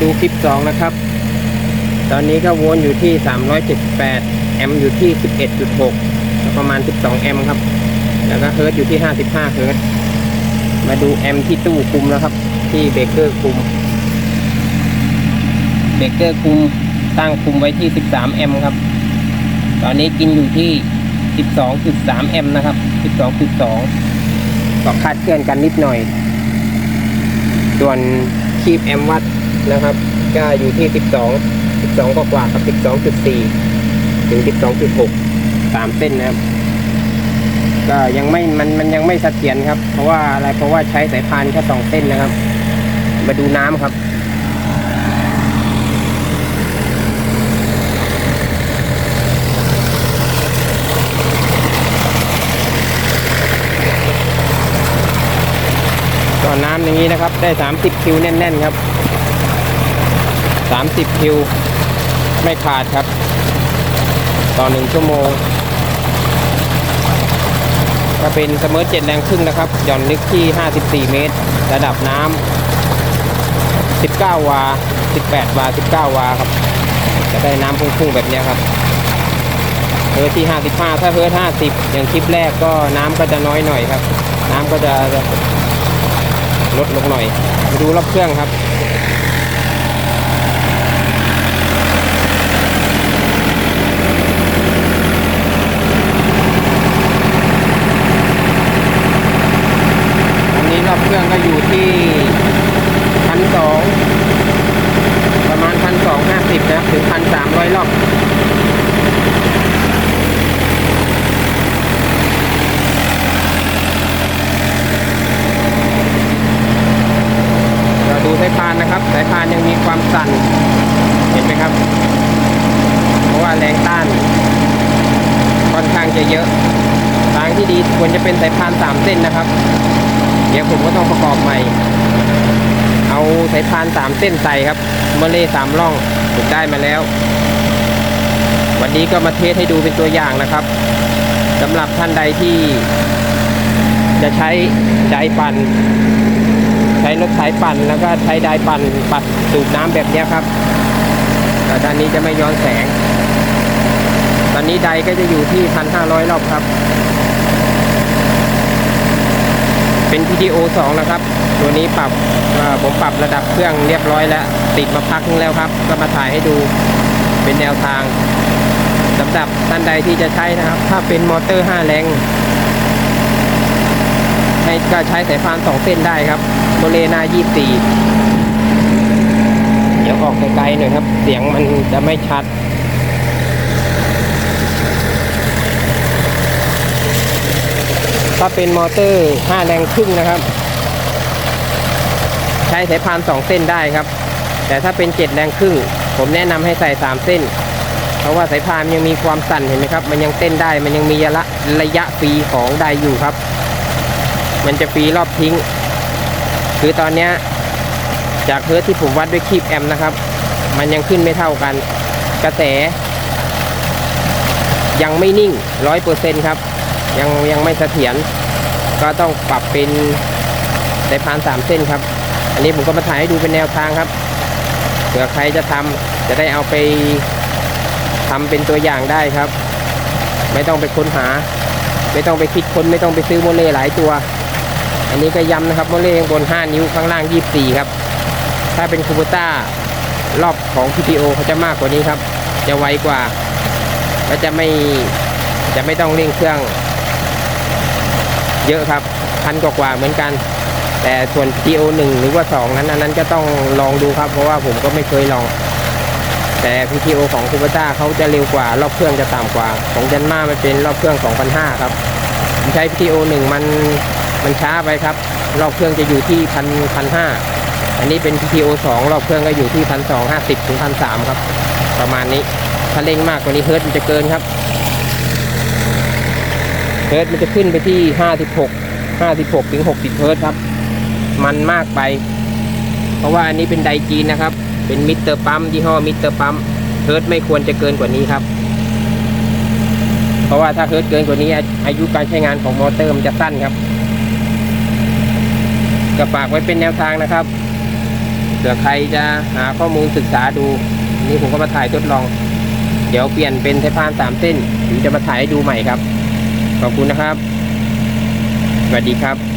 ดูคลิป 2 นะครับ ตอนนี้ก็วนอยู่ที่ 378 แอมป์อยู่ที่ 11.6 ประมาณ 12 แอมป์ครับ แล้วก็เฮิร์ตอยู่ที่ 55 เฮิร์ตมาดูแอมป์ที่ตู้คุมนะครับ ที่เบรกเกอร์คุม เบรกเกอร์คุมตั้งคุมไว้ที่ 13 แอมป์ครับ ตอนนี้กินอยู่ที่ 12.3 แอมป์นะครับ 12.2 ก็คาดเคลื่อนกันนิดหน่อย ส่วนคีบแอมป์วัต นะครับ ก็อยู่ที่ 12 12กว่ากว่าๆกับ 12.4 ถึง 12.6 3เส้นนะครับ ก็ยังไม่ มัน มันยังไม่เสถียรครับ เพราะว่าอะไร เพราะว่าใช้สายพานแค่สองเส้นนะครับ มาดูน้ำครับก่อนน้ำอย่างนี้นะครับ ได้ 30 คิวแน่น ๆ ครับ 30 คิว ไม่ขาดครับ ต่อหนึ่งชั่วโมง ก็เป็นเสมอเจ็ดแรงครึ่งนะครับ หย่อนลึกที่ 54 เมตร ระดับน้ำ 19 วา 18 วา 19 วาครับ จะได้น้ำพุ่งๆแบบนี้ครับเฮิร์ตที่ 55 ถ้าเฮิร์ต50 อย่างคลิปแรกก็น้ำก็จะน้อยหน่อยครับ น้ำก็จะลดลงหน่อยมาดูรอบเครื่องครับ อันนี้รอบเครื่องก็อยู่ที่พันสองประมาณพันสองห้าสิบนะครับถึงพันสามร้อยรอบ เราดูสายพานนะครับ สาย พานยังมีความสั่น เห็นไหมครับ เพราะว่าแรงต้าน ค่อนข้างจะเยอะ ทางที่ดีควรจะเป็นสายพานสามเส้นนะครับ เดี๋ยวผมก็ต้องประกอบใหม่ เอาสายพานสามเส้นใส่ครับเมเล่สามล่องผมได้มาแล้ว วันนี้ก็มาเทสให้ดูเป็นตัวอย่างนะครับสำหรับท่านใดที่จะใช้ไดปั่น รถไถปั่นแล้วก็ใช้ไดปั่นปัดสูบน้ำแบบนี้ครับแต่ด้านนี้จะไม่ย้อนแสง ตอนนี้ไดก็จะอยู่ที่1,500รอบครับ เป็น PTO 2นะครับ ตัวนี้ปรับผมปรับระดับเครื่องเรียบร้อยแล้ว ติดมาพักนึงแล้วครับ ก็มาถ่ายให้ดูเป็นแนวทางสำหรับท่านใดที่จะใช้นะครับ ถ้าเป็นมอเตอร์ 5 แรง ให้ก็ใช้สายพาน2เส้นได้ครับโมเลนา24เดี๋ยวออกไกลๆหน่อยครับ เสียงมันจะไม่ชัด ถ้าเป็นมอเตอร์5แรงครึ่งนะครับ ใช้สายพาน2เส้นได้ครับ แต่ถ้าเป็น7แรงครึ่ง ผมแนะนำให้ใส่3เส้นเพราะว่าสายพานยังมีความสั่นเห็นไหมครับ มันยังเต้นได้ มันยังมีระยะระยะฟรีของไดอยู่ครับ มันจะฟรีรอบทิ้ง คือตอนนี้จากเฮิร์ที่ผมวัดด้วยคีบแอมนะครับ มันยังขึ้นไม่เท่ากัน กระแส ยังไม่นิ่งร้อยเปอร์เซ็นครับ ยังยังไม่เสถียรก็ต้องปรับเป็นสายพานสามเส้นครับ อันนี้ผมก็มาถ่ายให้ดูเป็นแนวทางครับเผื่อใครจะทำจะได้เอาไปทำเป็นตัวอย่างได้ครับ ไม่ต้องไปค้นหา ไม่ต้องไปคิดค้นไม่ต้องไปซื้อโมเลหลายตัว อันนี้ก็ย้ำนะครับโมเลข้างบน 5 นิ้วข้างล่าง 24 ครับ ถ้าเป็นคูโบต้ารอบของ PTO เขาจะมากกว่านี้ครับ จะไวกว่าและจะไม่จะไม่ต้องเร่งเครื่อง เยอะครับพันกว่าๆเหมือนกัน แต่ส่วน PTO 1 หรือว่า 2 นั้นอันนั้นก็ต้องลองดูครับ เพราะว่าผมก็ไม่เคยลอง แต่ PTO ของคูเบต้าเขาจะเร็วกว่ารอบเครื่องจะต่ำกว่า ของยันมามันเป็นรอบเครื่อง 2,500 ครับผมใช้ PTO 1 มัน มันช้าไปครับ รอบเครื่องจะอยู่ที่พันพันห้าอันนี้เป็น PTO 2รอบเครื่องก็อยู่ที่พันสองห้าสิบถึงพันสามครับ ประมาณนี้ถ้าเร่งมากกว่านี้เฮิร์ตมันจะเกินครับเฮิร์ตมันจะขึ้นไปที่56 56ถึง60เฮิร์ตครับ มันมากไป เพราะว่าอันนี้เป็นไดจีนนะครับ เป็นมิเตอร์ปั๊มยี่ห้อมิเตอร์ปั๊มเฮิร์ตไม่ควรจะเกินกว่านี้ครับเพราะว่าถ้าเฮิร์ตเกินกว่านี้อาอายุการใช้งานของมอเตอร์มันจะสั้นครับ ก็ฝากไว้เป็นแนวทางนะครับเผื่อใครจะหาข้อมูลศึกษาดู นี่ผมก็มาถ่ายทดลอง เดี๋ยวเปลี่ยนเป็นสายพานสามเส้นผมจะมาถ่ายให้ดูใหม่ครับ ขอบคุณนะครับ สวัสดีครับ